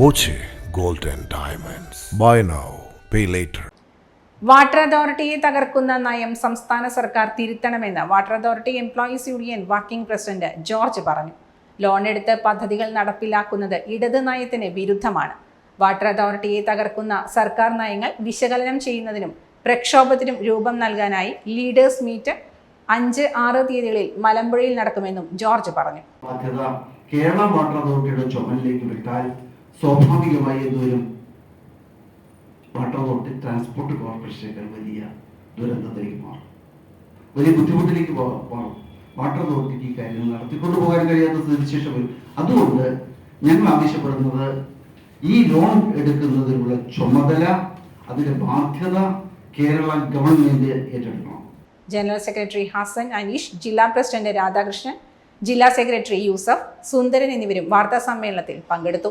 Boche gold and diamonds. Buy now pay later water അതോറിറ്റിയെ തകർക്കുന്ന നയം സംസ്ഥാന സർക്കാർ തിരുത്തണമെന്ന് water authority employees union working president George പറഞ്ഞു. Loan എടുത്ത് പദ്ധതികൾ നടപ്പിലാക്കുന്നത് ഇടത് നയത്തിന് വിരുദ്ധമാണ്. വാട്ടർ അതോറിറ്റിയെ തകർക്കുന്ന സർക്കാർ നയങ്ങൾ വിശകലനം ചെയ്യുന്നതിനും പ്രക്ഷോഭത്തിനും രൂപം നൽകാനായി ലീഡേഴ്സ് മീറ്റ് അഞ്ച് ആറ് തീയതികളിൽ മലമ്പുഴയിൽ നടക്കുമെന്നും ജോർജ് പറഞ്ഞു. കേരള വാട്ടർ അതോറിറ്റിയുടെ ചുമലിലേക്ക് വിട്ടാൽ സ്വാഭാവികമായി എന്തോരും വാട്ടർ അതോറിറ്റി ട്രാൻസ്പോർട്ട് കോർപ്പറേഷനേക്കാൾ വലിയ ദുരന്തത്തിലേക്ക് മാറും. വലിയ ബുദ്ധിമുട്ടിലേക്ക് മാറും. വാട്ടർ അതോറിറ്റിക്ക് ഈ കാര്യങ്ങൾ നടത്തിക്കൊണ്ടു പോകാൻ കഴിയാത്ത സ്ഥിതിവിശേഷം വരും. അതുകൊണ്ട് ഞങ്ങൾ ആവശ്യപ്പെടുന്നത് ഈ ലോൺ എടുക്കുന്നതിനുള്ള ചുമതല അതിന്റെ ബാധ്യത കേരള ഗവൺമെന്റ് ഏറ്റെടുക്കണം. ജനറൽ സെക്രട്ടറി ഹസൻ അനീഷ് ജില്ലാ പ്രസിഡന്റ് രാധാകൃഷ്ണൻ ജില്ലാ സെക്രട്ടറി യൂസഫ് സുന്ദരൻ എന്നിവരും വാർത്താ സമ്മേളനത്തിൽ പങ്കെടുത്തു.